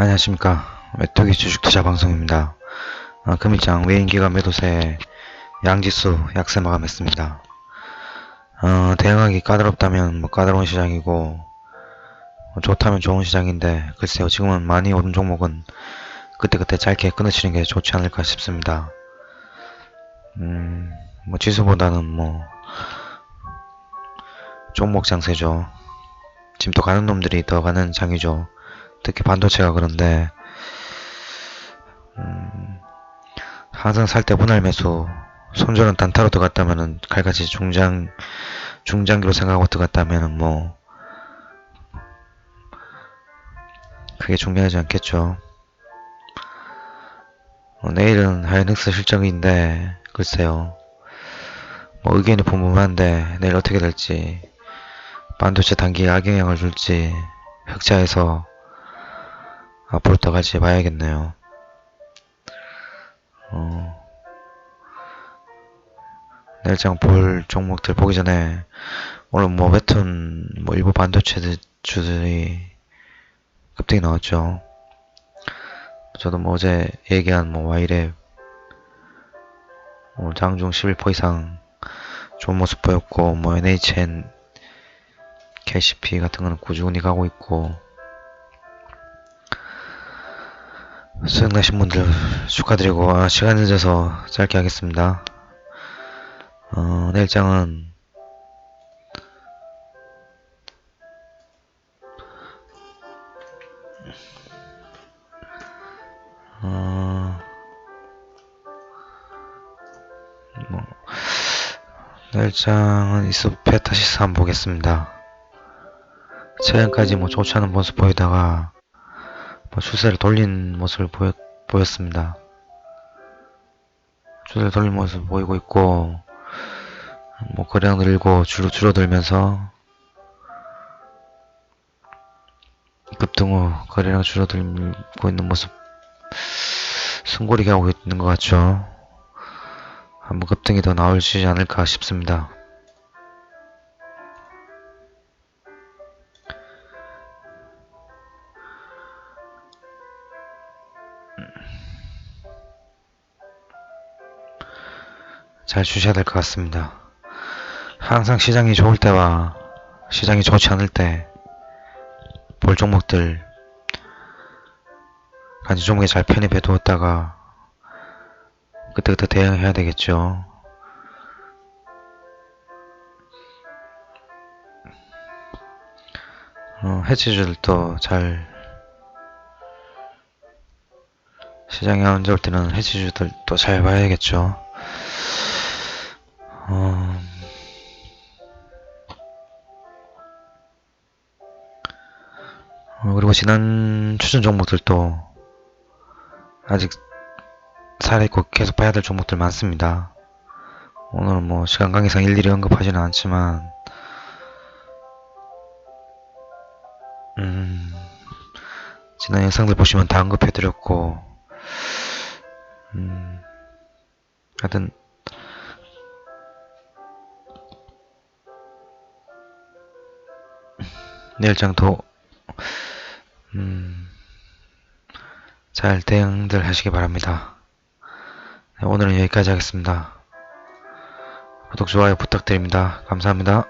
안녕하십니까 메뚜기 주식투자 방송입니다. 아, 금일장 외인기관 매도세 양지수 약세 마감했습니다. 어, 대응하기 까다롭다면 뭐 까다로운 시장이고 뭐 좋다면 좋은 시장인데 글쎄요 지금은 많이 오른 종목은 그때그때 짧게 끊으시는 게 좋지 않을까 싶습니다. 음, 뭐 지수보다는 뭐 종목 장세죠. 지금 또 가는 놈들이 더 가는 장이죠. 특히 반도체가 그런데 음, 항상 살 때 분할 매수 손절은 단타로 들어갔다면은 칼같이 중장 중장기로 생각하고 들어갔다면은 뭐 크게 중요하지 않겠죠. 어, 내일은 하이닉스 실적인데 글쎄요. 뭐 의견이 분분한데 내일 어떻게 될지 반도체 단기에 악영향을 줄지 흑자에서 앞으로 더 같이 봐야겠네요. 어, 내일장 볼 종목들 보기 전에 오늘 뭐 웹툰 뭐 일부 반도체 주들이 급등이 나왔죠. 저도 뭐 어제 얘기한 뭐 와이랩 오늘 장중 11% 이상 좋은 모습 보였고 뭐 NHN KCP 같은 거는 꾸준히 가고 있고 수익 나신 분들 축하드리고 아, 시간 늦어서 짧게 하겠습니다. 어, 내일장은 어, 뭐, 내일장은 이소페타시스 한번 보겠습니다. 최근까지 뭐 좋지 않은 모습 보이다가 뭐 추세를 돌린 모습을 보였, 보였습니다. 추세를 돌린 모습 보이고 있고 뭐 거래량 늘고 줄, 줄어들면서 급등 후 거래량 줄어들고 있는 모습 숨고리게 하고 있는 것 같죠. 한번 급등이 더 나올지 않을까 싶습니다. 잘 주셔야 될 것 같습니다. 항상 시장이 좋을 때와 시장이 좋지 않을 때 볼 종목들 간지 종목에 잘 편입해 두었다가 그때그때 대응해야 되겠죠. 어, 해치들도 잘 시장이 안 좋을 때는 해치주들도 잘 봐야겠죠. 어, 어, 그리고 지난 추천 종목들도 아직 살아있고 계속 봐야 될 종목들 많습니다. 오늘은 뭐 시간 관계상 일일이 언급하지는 않지만 음, 지난 영상들 보시면 다 언급해드렸고 음, 하여튼 내일장도 음, 잘 대응들 하시기 바랍니다. 네, 오늘은 여기까지 하겠습니다. 구독, 좋아요 부탁드립니다. 감사합니다.